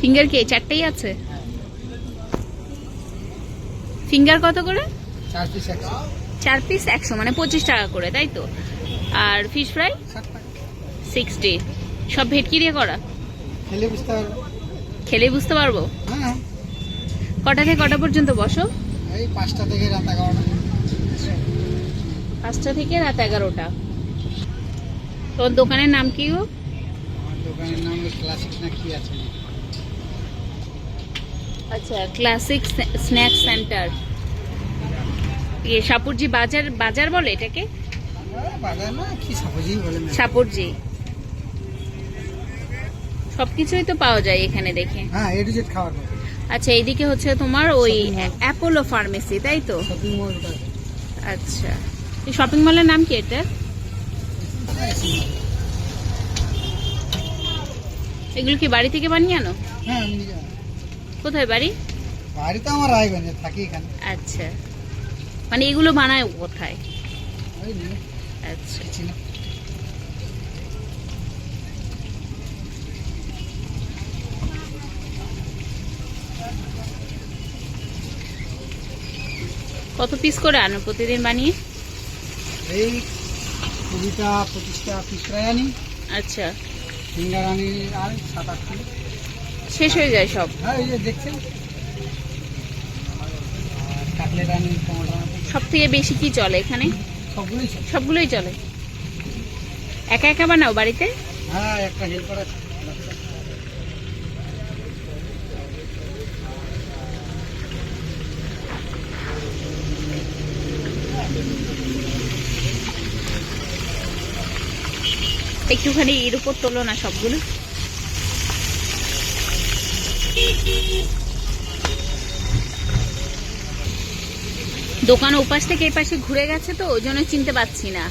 Finger কে? চারটেই আছে? Finger কত করে? চার পিস একশো। মানে পঁচিশ টাকা করে তাই তো? আর ফিশ ফ্রাই সিক্সটি সব ভেটকি দিয়ে করা? খেলে বুঝতে পারব। পারব? হ্যাঁ কটা থেকে কটা পর্যন্ত বসো? পাঁচটা থেকে রাত এগারোটা। পাঁচটা থেকে রাত এগারোটা। তোমার দোকানের নাম কি গো? দোকানের নাম ক্লাসিক না কি আছে? আচ্ছা ক্লাসিক স্ন্যাক সেন্টার ইয়ে সাপুরজি বাজার বাজার বলে এটাকে? সাপুরজি সবকিছুই তো পাওয়া যায় এখানে দেখে। হ্যাঁ এ টু জেড খাবার আচ্ছা এইদিকে হচ্ছে তোমার ওই অ্যাপোলো ফার্মেসি তাই তো? আচ্ছা। এই শপিং মলের নাম কি এটা? এগুলো কি বাড়ি থেকে বানিয়ে আনো? হ্যাঁ। কোথায় বাড়ি? বাড়িতে আমার রায়গঞ্জে থাকি এখানে। আচ্ছা। মানে এগুলো বানায় কোথায়? আচ্ছা। কত পিস করে আনো প্রতিদিন বানিয়ে? এই কুড়িটা পঁচিশটা পিস আনি। আচ্ছা। ফিঙ্গার আনি আর সাত আট শেষ হয়ে যায় সব? হ্যাঁ এই যে দেখছেন? কাটলেট আনি টমেটো। সব থেকে বেশি কি চলে এখানে? সবগুলোই সবগুলোই চলে? একা একা বানাও বাড়িতে? হ্যাঁ একটা হেল্পার আছে। একটুখানি এর উপর তোলো না সবগুলো। দোকান ওপাশ থেকে এই পাশে ঘুরে গেছে তো, ওই জন্য চিনতে পারছি না।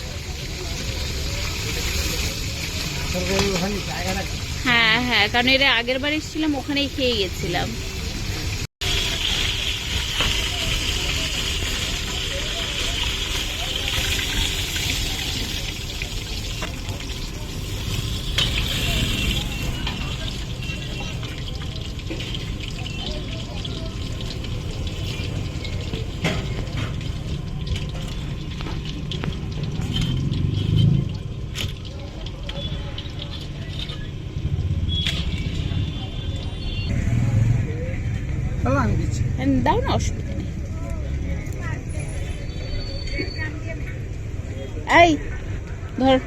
হ্যাঁ হ্যাঁ কারণ এর আগের বার এসেছিলাম, ওখানেই খেয়ে গেছিলাম। দাও না অসুবিধা নেই। এই ধর।